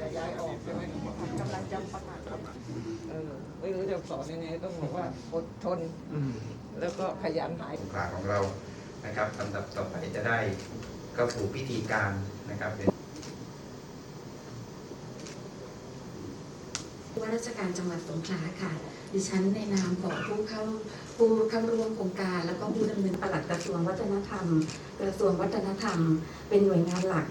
จะย้ายออกใช่ไหมกำลังจะประกาศเออไม่รู้จะสอนยังไงต้องบอกว่าอดทน แล้วก็ขยันหายสงขลาของเรานะครับลำดับต่อไปจะได้เข้าสู่พิธีการนะครับเป็น ว่าราชการจังหวัดสงขลาค่ะ ดิฉันในนามของผู้เข้าผู้เข้าร่วมโครงการ แล้วก็ผู้ดำเนินปลัดกระทรวงวัฒนธรรม กระทรวงวัฒนธรรม เป็นหน่วยงานหลัก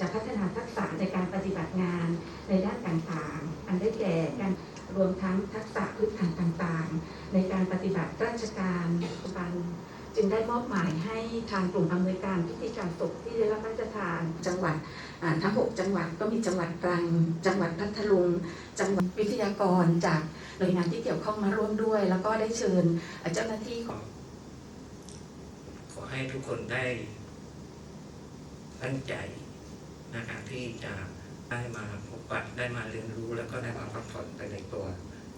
จะพัฒนาทักษะในการปฏิบัติงานในด้านต่างๆ อันได้แก่การรวมทั้งทักษะพื้นฐานต่างๆ ในการปฏิบัติราชการปัจจุบัน จึงได้มอบหมายให้ทางกลุ่มอำนวยการพิธีการศพที่ได้รับพระราชทานจังหวัดทั้ง6จังหวัดก็มีจังหวัดตรัง จังหวัดพัทลุง จังหวัดวิทยากรจากหน่วยงานที่เกี่ยวข้องมาร่วมด้วย แล้วก็ได้เชิญเจ้าหน้าที่ของขอให้ทุกคนได้ตั้งใจนะครับที่จะได้มาพบปะได้มาเรียนรู้แล้วก็ได้มาพักผ่อนไปในตัว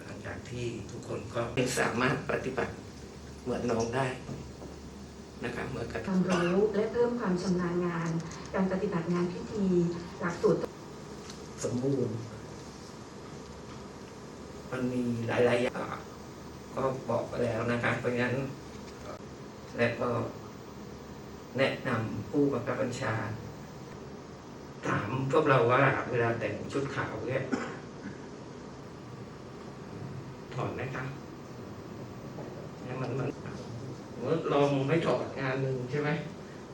หลังจากที่ทุกคนก็สามารถปฏิบัติเหมือนน้องได้ นะครับเหมือนกับความรู้และเพิ่มความชำนาญงาน การปฏิบัติงานพิธีหลักสูตรสมบูรณ์ มันมีหลายๆอย่างก็บอกไปแล้วนะครับเพราะงั้น และก็แนะนำผู้บังคับบัญชา ถามพวกเราว่าเวลาแต่งชุดขาวเนี่ยถอดไหมครับเนี่ยมันมัน ลองไม่ถอดงานหนึ่งใช่ไหม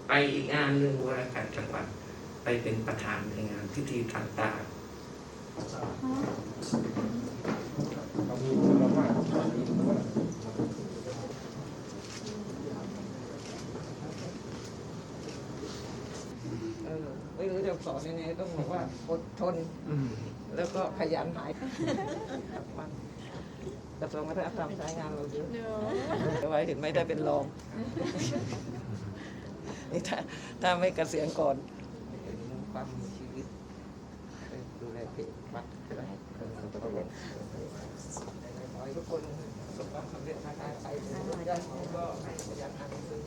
ไปอีกงานหนึ่งว่าการจังหวัดไปเป็นประธานในงานพิธีต่างๆเออไม่รู้จะสอนยังไงต้องบอกว่าอดทนแล้วก็ขยันหายมันก ระทรวงวัฒนธรรมใช้งานเราเยอะเอาไว้ถึงไม่ได้เป็นรองนี่ถ้าถ้าไม่เกษียณก่อนความมีชีวิตไปดูแลเพจวัดใช่ไหมเออแล้วก็ขอให้ทุกคนประสบความสำเร็จทางการไปทุกท่านก็ขยันอ่านหนังสือ